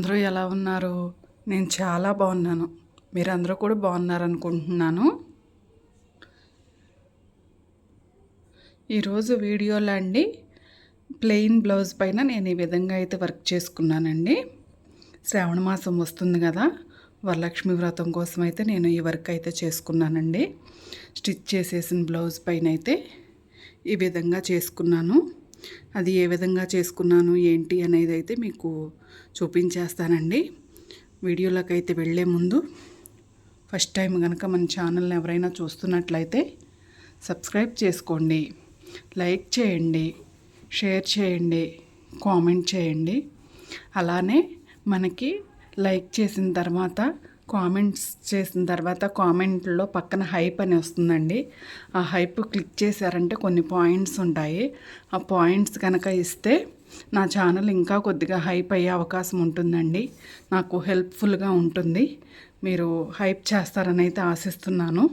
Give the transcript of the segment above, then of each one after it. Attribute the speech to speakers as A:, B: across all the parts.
A: అందరూ ఎలా ఉన్నారు? నేను చాలా బాగున్నాను. మీరందరూ కూడా బాగున్నారనుకుంటున్నాను. ఈరోజు వీడియోలో అండి ప్లెయిన్ బ్లౌజ్ పైన నేను ఈ విధంగా అయితే వర్క్ చేసుకున్నానండి. శ్రావణ మాసం వస్తుంది కదా వరలక్ష్మి వ్రతం కోసం అయితే నేను ఈ వర్క్ అయితే చేసుకున్నానండి. స్టిచ్ చేసేసిన బ్లౌజ్ పైన అయితే ఈ విధంగా చేసుకున్నాను. అది ఏ విధంగా చేసుకున్నాను ఏంటి అనేది అయితే మీకు చూపించేస్తానండి. వీడియోలోకి అయితే వెళ్ళే ముందు ఫస్ట్ టైం కనుక మన ఛానల్ని ఎవరైనా చూస్తున్నట్లయితే సబ్స్క్రైబ్ చేసుకోండి లైక్ చేయండి షేర్ చేయండి కామెంట్ చేయండి. అలానే మనకి లైక్ చేసిన తర్వాత కామెంట్స్ చేసిన తర్వాత కామెంట్లో పక్కన హైప్ అని వస్తుందండి. ఆ హైప్ క్లిక్ చేశారంటే కొన్ని పాయింట్స్ ఉంటాయి. ఆ పాయింట్స్ కనుక ఇస్తే నా ఛానల్ ఇంకా కొద్దిగా హైప్ అయ్యే అవకాశం ఉంటుందండి. నాకు హెల్ప్ఫుల్గా ఉంటుంది. మీరు హైప్ చేస్తారని అయితే ఆశిస్తున్నాను.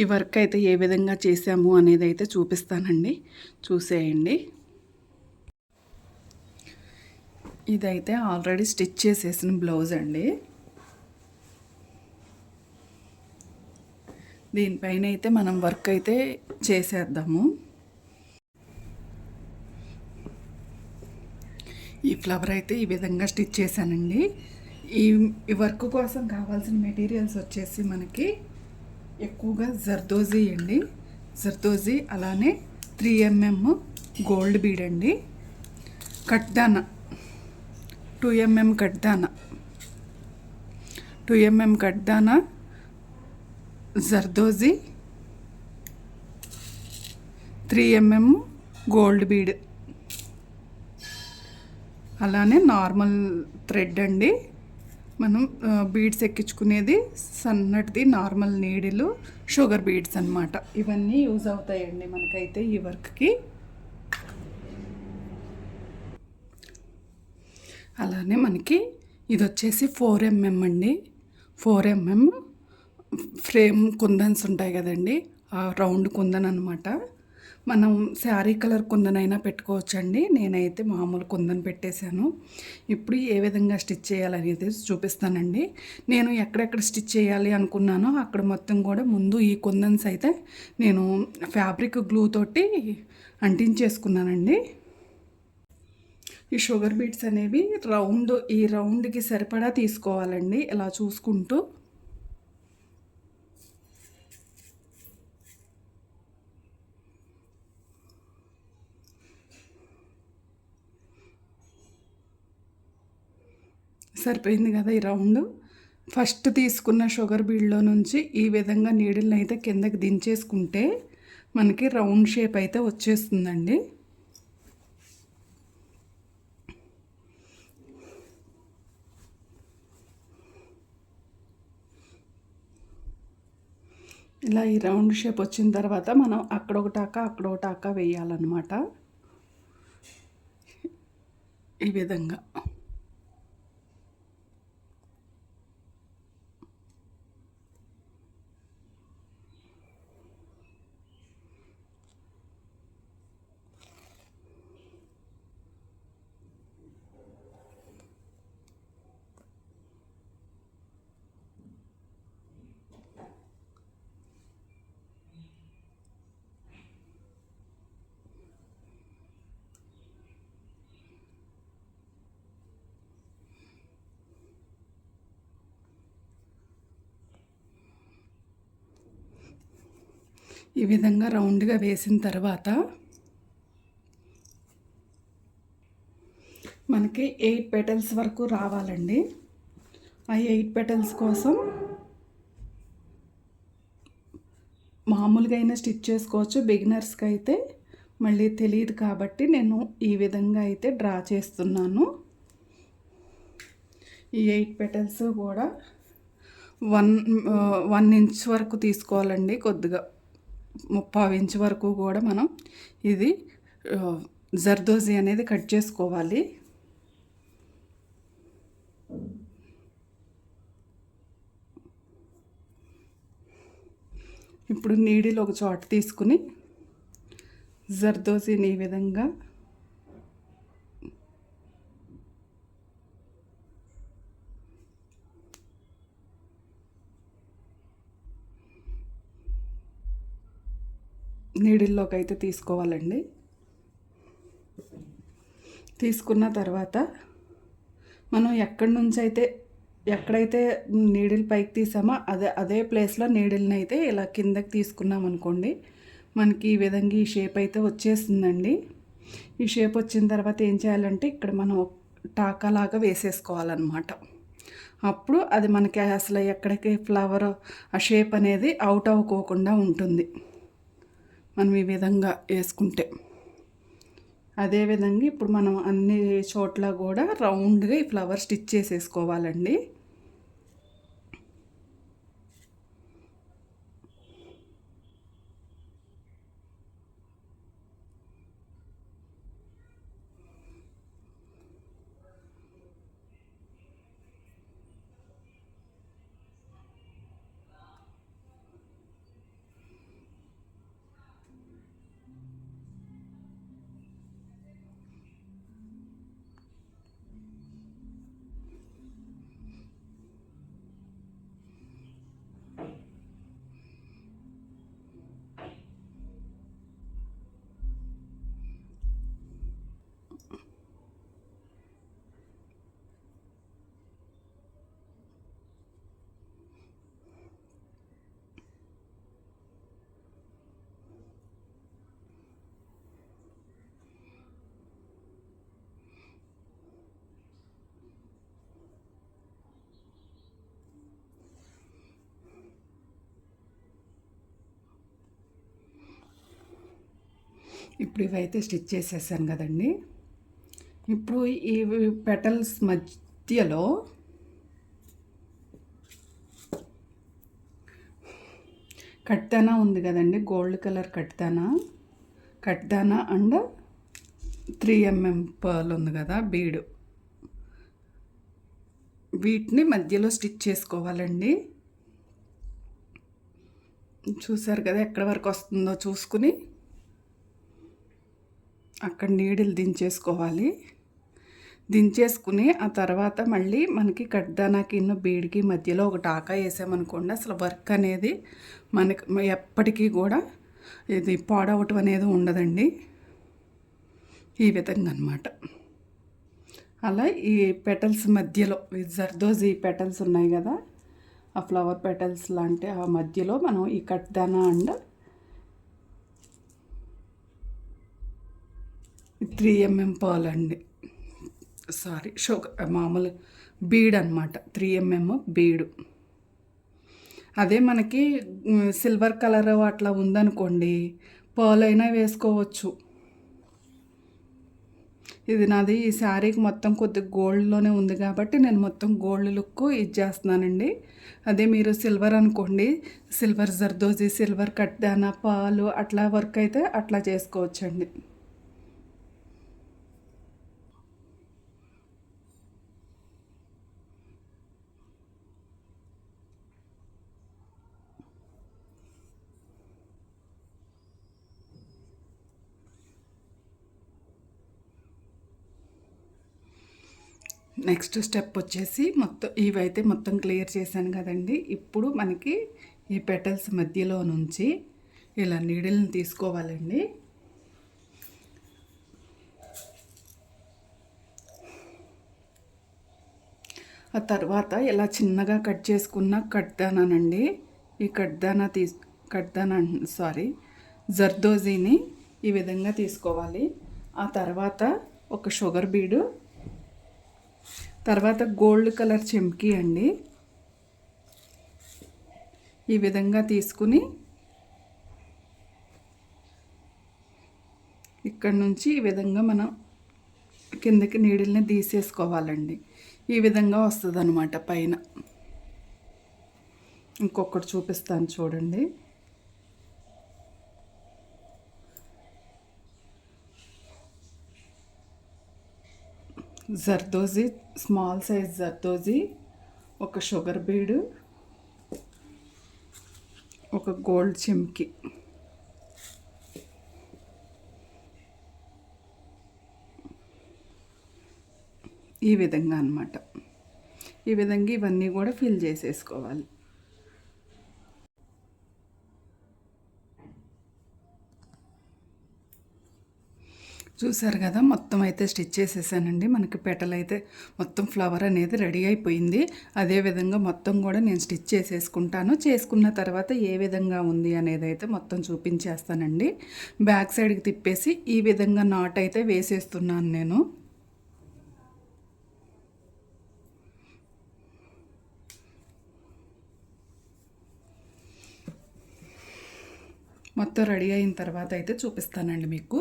A: ఈ వర్క్ అయితే ఏ విధంగా చేశాము అనేది అయితే చూపిస్తానండి. చూసేయండి. ఇదైతే ఆల్రెడీ స్టిచ్ చేసేసిన బ్లౌజ్ అండి. దీనిపైన అయితే మనం వర్క్ అయితే చేసేద్దాము. ఈ ఫ్లవర్ అయితే ఈ విధంగా స్టిచ్ చేశానండి. ఈ ఈ వర్క్ కోసం కావాల్సిన మెటీరియల్స్ వచ్చేసి మనకి ఎక్కువగా జర్దోజీ అండి. జర్దోజీ అలానే త్రీ ఎంఎం గోల్డ్ బీడ్ అండి. కట్దానా టూ ఎంఎం కట్దానా టూ ఎంఎం కట్దానా zardozi. Three mm gold bead. అలానే నార్మల్ థ్రెడ్ అండి. మనం బీడ్స్ ఎక్కించుకునేది సన్నటిది నార్మల్ నీడిలు షుగర్ బీడ్స్ అనమాట ఇవన్నీ యూజ్ అవుతాయండి మనకైతే ఈ వర్క్కి. అలానే మనకి ఇది వచ్చేసి ఫోర్ ఎంఎం అండి. ఫోర్ ఎంఎం ఫ్రేమ్ కుందన్స్ ఉంటాయి కదండి. ఆ రౌండ్ కుందన్ అనమాట మనం శారీ కలర్ కుందనైనా పెట్టుకోవచ్చండి. నేనైతే మామూలు కుందన్ పెట్టేశాను. ఇప్పుడు ఏ విధంగా స్టిచ్ చేయాలనేది చూపిస్తానండి. నేను ఎక్కడెక్కడ స్టిచ్ చేయాలి అనుకున్నానో అక్కడ మొత్తం కూడా ముందు ఈ కుందన్స్ అయితే నేను ఫ్యాబ్రిక్ గ్లూ తోటి అంటించేసుకున్నానండి. ఈ షుగర్ బీట్స్ అనేవి రౌండ్ ఈ రౌండ్కి సరిపడా తీసుకోవాలండి. ఇలా చూసుకుంటూ. సరిపోయింది కదా ఈ రౌండ్? ఫస్ట్ తీసుకున్న షుగర్ బీడ్లో నుంచి ఈ విధంగా నీడిల్ని అయితే కిందకి దించేసుకుంటే మనకి రౌండ్ షేప్ అయితే వచ్చేస్తుందండి. ఇలా ఈ రౌండ్ షేప్ వచ్చిన తర్వాత మనం అక్కడ ఒక టాకా అక్కడ ఒక టాకా వేయాలన్నమాట. ఈ విధంగా. ఈ విధంగా రౌండ్గా వేసిన తర్వాత మనకి ఎయిట్ పెటల్స్ వరకు రావాలండి. ఆ ఎయిట్ పెటల్స్ కోసం మామూలుగా అయినా స్టిచ్ చేసుకోవచ్చు. బిగినర్స్కి అయితే మళ్ళీ తెలియదు కాబట్టి నేను ఈ విధంగా అయితే డ్రా చేస్తున్నాను. ఈ ఎయిట్ పెటల్స్ కూడా వన్ వన్ ఇంచ్ వరకు తీసుకోవాలండి కొద్దిగా. ముప్పావు ఇంచు వరకు కూడా మనం ఇది జర్దోజీ అనేది కట్ చేసుకోవాలి. ఇప్పుడు నీడిలో ఒక చోట తీసుకుని జర్దోజీని ఈ విధంగా నీడిల్లోకి అయితే తీసుకోవాలండి. తీసుకున్న తర్వాత మనం ఎక్కడి నుంచి అయితే ఎక్కడైతే నీడిల్ పైకి తీసామో అదే అదే ప్లేస్లో నీడిల్ని అయితే ఇలా కిందకి తీసుకున్నాం అనుకోండి మనకి ఈ విధంగా ఈ షేప్ అయితే వచ్చేస్తుందండి. ఈ షేప్ వచ్చిన తర్వాత ఏం చేయాలంటే ఇక్కడ మనం టాకాలాగా వేసేసుకోవాలన్నమాట. అప్పుడు అది మనకి అసలు ఎక్కడికి ఫ్లవర్ ఆ షేప్ అనేది అవుట్ అవ్వకోకుండా ఉంటుంది. మనం ఈ విధంగా వేసుకుంటే. అదేవిధంగా ఇప్పుడు మనం అన్ని చోట్ల కూడా రౌండ్గా ఈ ఫ్లవర్ స్టిచ్ చేసేసుకోవాలండి. ఇప్పుడు ఇవైతే స్టిచ్ చేసేసాను కదండి. ఇప్పుడు ఈ పెటల్స్ మధ్యలో కట్దానా ఉంది కదండి గోల్డ్ కలర్ కట్దానా కట్దానా అండ్ త్రీ ఎంఎం పర్ల్ ఉంది కదా బీడు. వీటిని మధ్యలో స్టిచ్ చేసుకోవాలండి. చూసారు కదా ఎక్కడి వరకు వస్తుందో చూసుకుని అక్కడ నీడిలు దించేసుకోవాలి. దించేసుకుని ఆ తర్వాత మళ్ళీ మనకి కడ్దానాకి బీడికి మధ్యలో ఒక టాకా వేసామనుకోండి అసలు వర్క్ అనేది మనకి ఎప్పటికీ కూడా ఇది పాడవటం అనేది ఉండదండి. ఈ విధంగా అనమాట అలా ఈ పెటల్స్ మధ్యలో జర్దోజ్ ఈ పెటల్స్ ఉన్నాయి కదా ఆ ఫ్లవర్ పెటల్స్ లాంటి ఆ మధ్యలో మనం ఈ కట్దానా అండ్ త్రీ ఎంఎం పాలండి. సారీ షుగర్ మామూలు బీడ్ అనమాట త్రీ ఎంఎం బీడు. అదే మనకి సిల్వర్ కలర్ అట్లా ఉందనుకోండి పాలైనా వేసుకోవచ్చు. ఇది నాది ఈ శారీకి మొత్తం కొద్ది గోల్డ్లోనే ఉంది కాబట్టి నేను మొత్తం గోల్డ్ లుక్ ఇచ్చేస్తున్నానండి అదే మీరు సిల్వర్ అనుకోండి సిల్వర్ జర్దోజీ సిల్వర్ కట్టాన పాలు అట్లా వర్క్ అయితే అట్లా చేసుకోవచ్చండి. నెక్స్ట్ స్టెప్ వచ్చేసి మొత్తం ఇవైతే మొత్తం క్లియర్ చేశాను కదండి. ఇప్పుడు మనకి ఈ పెటల్స్ మధ్యలో నుంచి ఇలా నీడిల్ని తీసుకోవాలండి. ఆ తర్వాత ఇలా చిన్నగా కట్ చేసుకున్న కట్దానానండి ఈ కట్దానా తీ కట్దానా సారీ జర్దోజీని ఈ విధంగా తీసుకోవాలి. ఆ తర్వాత ఒక షుగర్ బీడు తర్వాత గోల్డ్ కలర్ చెంకి అండి. ఈ విధంగా తీసుకుని ఇక్కడ నుంచి ఈ విధంగా మనం కిందకి నీడిల్ని తీసేసుకోవాలండి. ఈ విధంగా వస్తుంది అనమాట పైన. ఇంకొకటి చూపిస్తాను చూడండి. జర్దోజీ స్మాల్ సైజ్ జర్దోజీ ఒక షుగర్ బీడు ఒక గోల్డ్ చెంకి ఈ విధంగా అనమాట ఈ విధంగా ఇవన్నీ కూడా ఫిల్ చేసేసుకోవాలి. చూసారు కదా మొత్తం అయితే స్టిచ్ చేసేసానండి. మనకి పెటల్ అయితే మొత్తం ఫ్లవర్ అనేది రెడీ అయిపోయింది. అదే విధంగా మొత్తం కూడా నేను స్టిచ్ చేసేసుకుంటాను. చేసుకున్న తర్వాత ఏ విధంగా ఉంది అనేది అయితే మొత్తం చూపించేస్తానండి. బ్యాక్ సైడ్కి తిప్పేసి ఈ విధంగా నాట్ అయితే వేసేస్తున్నాను నేను. మొత్తం రెడీ అయిన తర్వాత అయితే చూపిస్తానండి మీకు.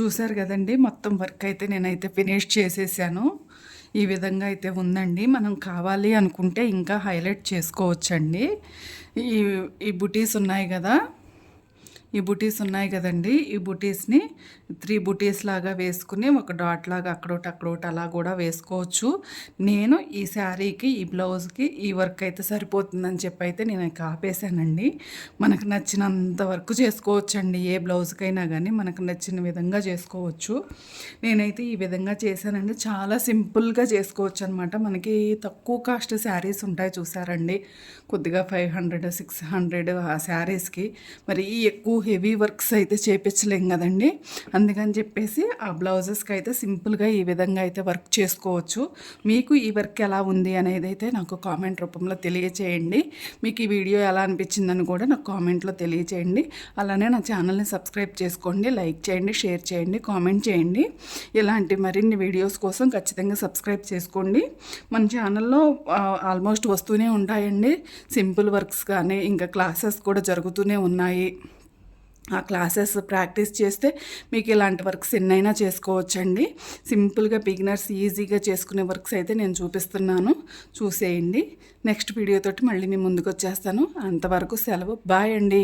A: చూశారు కదండి మొత్తం వర్క్ అయితే నేనైతే ఫినిష్ చేసేసాను. ఈ విధంగా అయితే ఉందండి. మనం కావాలి అనుకుంటే ఇంకా హైలైట్ చేసుకోవచ్చండి. ఈ ఈ బుటీస్ ఉన్నాయి కదా ఈ బుటీస్ ఉన్నాయి కదండి ఈ బుటీస్ని త్రీ బుటీస్ లాగా వేసుకుని ఒక డాట్ లాగా అక్కడోటి అక్కడోటి అలా కూడా వేసుకోవచ్చు. నేను ఈ శారీకి ఈ బ్లౌజ్కి ఈ వర్క్ అయితే సరిపోతుందని చెప్పి అయితే నేను ఆపేసానండి. మనకు నచ్చినంత వర్క్ చేసుకోవచ్చండి. ఏ బ్లౌజ్కైనా కానీ మనకు నచ్చిన విధంగా చేసుకోవచ్చు. నేనైతే ఈ విధంగా చేశానండి. చాలా సింపుల్గా చేసుకోవచ్చు అనమాట మనకి తక్కువ కాస్ట్ శారీస్ ఉంటాయి చూసారండి. కొద్దిగా ఫైవ్ హండ్రెడ్ సిక్స్ హండ్రెడ్ ఆ శారీస్కి. మరి ఎక్కువ హెవీ వర్క్స్ అయితే చేపించలేం కదండి. అందుకని చెప్పేసి ఆ బ్లౌజెస్కి అయితే సింపుల్గా ఈ విధంగా అయితే వర్క్ చేసుకోవచ్చు. మీకు ఈ వర్క్ ఎలా ఉంది అనేది అయితే నాకు కామెంట్ రూపంలో తెలియచేయండి. మీకు ఈ వీడియో ఎలా అనిపించిందని కూడా నాకు కామెంట్లో తెలియచేయండి. అలానే నా ఛానల్ని సబ్స్క్రైబ్ చేసుకోండి లైక్ చేయండి షేర్ చేయండి కామెంట్ చేయండి. ఇలాంటి మరిన్ని వీడియోస్ కోసం ఖచ్చితంగా సబ్స్క్రైబ్ చేసుకోండి. మన ఛానల్లో ఆల్మోస్ట్ వస్తూనే ఉంటాయండి. సింపుల్ వర్క్స్ కానీ ఇంకా క్లాసెస్ కూడా జరుగుతూనే ఉన్నాయి. ఆ క్లాసెస్ ప్రాక్టీస్ చేస్తే మీకు ఇలాంటి వర్క్స్ ఎన్నైనా చేసుకోవచ్చండి. సింపుల్గా బిగినర్స్ ఈజీగా చేసుకునే వర్క్స్ అయితే నేను చూపిస్తున్నాను. చూసేయండి. నెక్స్ట్ వీడియోతోటి మళ్ళీ మీ ముందుకు వచ్చేస్తాను అంతవరకు సెలవు. బాయ్ అండి.